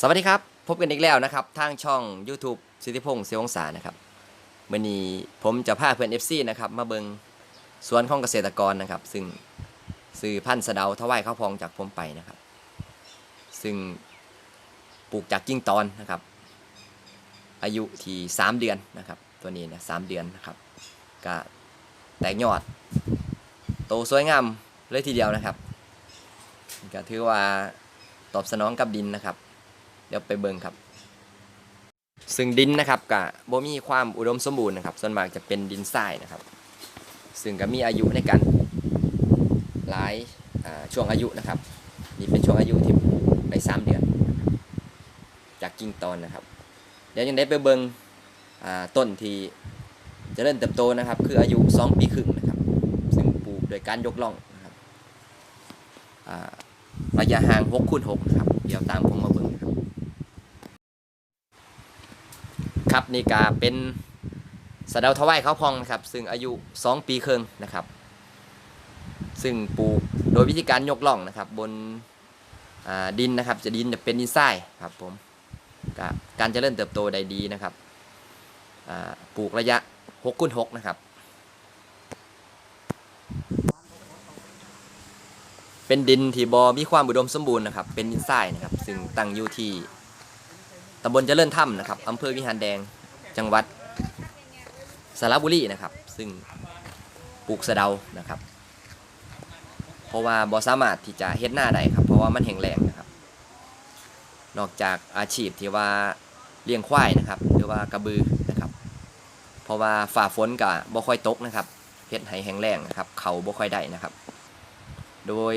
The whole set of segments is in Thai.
สวัสดีครับ พบกันอีกแล้วนะครับ ทางช่อง YouTube สิทธิพงศ์เสียงศานะครับมื่อนี้ผมจะพาเพื่อน FC นะครับมาเบิงสวนของเกษตรกรนะครับ ซึ่งซื้อพันธุ์สะเดาถวายข้าวพองจากผมไปนะครับ ซึ่งปลูกจากกิ่งตอนนะครับ อายุที่3เดือนนะครับ ตัวนี้นะสามเดือนนะครับก็แตกยอด โตสวยงามเลยทีเดียวนะครับก็ถือว่าตอบสนองกับดินนะครับ เดี๋ยวไปเบิ่งครับ ซึ่งดินนะครับกะบ่มีความอุดมสมบูรณ์นะครับ ส่วนมากจะเป็นดินทรายนะครับ ซึ่งก็มีอายุในการหลายอ่ช่วงอายุนะครับ นี่เป็นช่วงอายุที่ในสามเดือน จากกิ่งตอนนะครับ เดี๋ยวยังได้ไปเบิ่งอ่าต้นที่จะเริ่มเติบโตนะครับ คืออายุ 2 ปีครึ่งนะครับ ซึ่งปลูกโดยการยกล่องนะครับ ระยะห่าง6คูณ6นะครับ เดี๋ยวตามผมมาเบิ่งครับ ครับนี่ก็เป็นสะเดาทวายเขาวพองนะครับ ซึ่งอายุ 2 ปีครึ่งนะครับ ซึ่งปลูกโดยวิธีการยกล่องนะครับ บนดินนะครับ จะดินจะเป็นดินทรายครับผมกการเจริญเติบโตได้ดีนะครับปลูกระยะ6คูณ6นะครับ เป็นดินที่บอมีความอุดมสมบูรณ์นะครับ เป็นดินทรายนะครับ ซึ่งตั้งอยู่ที่ตำบลเจริญถ้ำนะครับอำเภอวิหารแดง จังหวัดสระบุรีนะครับ ซึ่งปลูกสะเดานะครับ เพราะว่าบอสามารถที่จะเฮ็ดหน้าได้ครับ เพราะว่ามันแห้งแล้งนะครับ นอกจากอาชีพที่ว่าเลี้ยงควายนะครับ หรือว่ากระบือนะครับ เพราะว่าฝ่าฝนกับบ่ค่อยตกนะครับเฮ็ดให้แห้งแล้งนะครับ เขาบ่ค่อยได้นะครับ โดย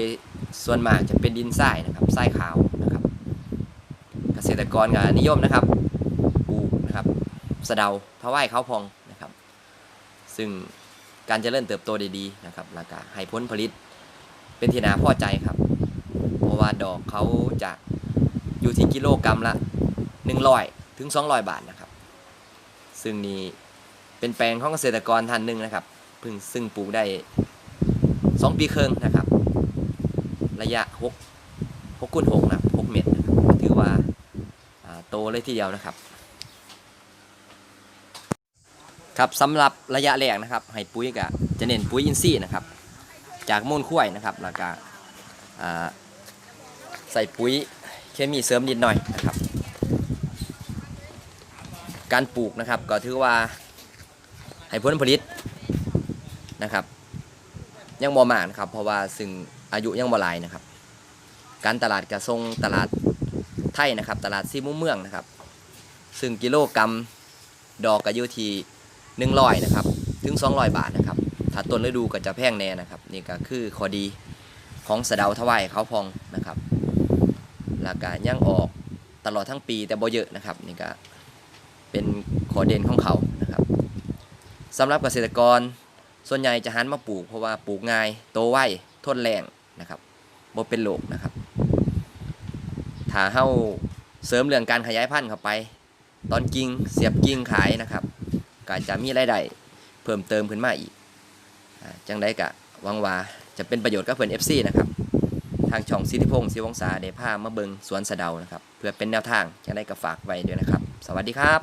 ส่วนมากจะเป็นดินทรายนะครับทรายขาวนะครับ เกษตรกรก็นิยมนะครับปลูกนะครับสะเดาทวายข้าพองนะครับ ซึ่งการเจริญเติบโตด้ดีนะครับแล้วก็ให้ผลผลิตเป็นที่นาพอใจครับ เพราะว่าดอกเขาจะอยู่ที่กิโลกรัมละ 100ถึง200 บาทนะครับ ซึ่งนี่เป็นแปลงของเกษตรกรท่านหนึ่งนะครับพิ่งซึ่งปลูกได้ 2 ปีครึ่งนะครับ ระยะ6 6คูณ6นะครับ6เมตรนะครับถือว่าโตเลยทีเดียวนะครับ ครับสำหรับระยะแรกนะครับ ให้ปุ๋ยกะจะเน้นปุ๋ยอินทรีย์นะครับ จากมูลข้วยนะครับแล้วก็ใส่ปุ๋ยเคมีเสริมนิดหน่อยนะครับ การปลูกนะครับก็ถือว่าให้ผลผลิตนะครับ ยังบ่มากนะครับ เพราะว่าซึ่ง อายุยังบ่หลายนะครับ การตลาดกระทรงตลาดไทยนะครับ ตลาดซีมุมเมืองนะครับ ซึ่งกิโลกรัมดอกก็อยู่ที่หนึ่งร้อยนะครับ ถึง200บาทนะครับ ถ้าต้นฤดูก็จะแพงแน่นะครับ นี่ก็คือข้อดีของสะเดาทวายเขาพองนะครับแล้วก็ยังออกตลอดทั้งปีแต่บ่เยอะนะครับนี่ก็เป็นข้อเด่นของเขานะครับสำหรับเกษตรกรส่วนใหญ่จะหันมาปลูกเพราะว่าปลูกง่ายโตไวทนแรง นะครับบ่เป็นโรคนะครับถ้าเฮาเสริมเรื่องการขยายพันธุ์เข้าไป ตอนกิ่งเสียบกิ่งขายนะครับก็จะมีรายได้เพิ่มเติมขึ้นมาอีกจังได้กะวังว่าจะเป็นประโยชน์กับเพื่อน FC นะครับทางช่องสิทธิพงศ์ศิวงศาได้พามาเบิงสวนสะเดานะครับ เพื่อเป็นแนวทางจังได้ก็ฝากไว้ด้วยนะครับ สวัสดีครับ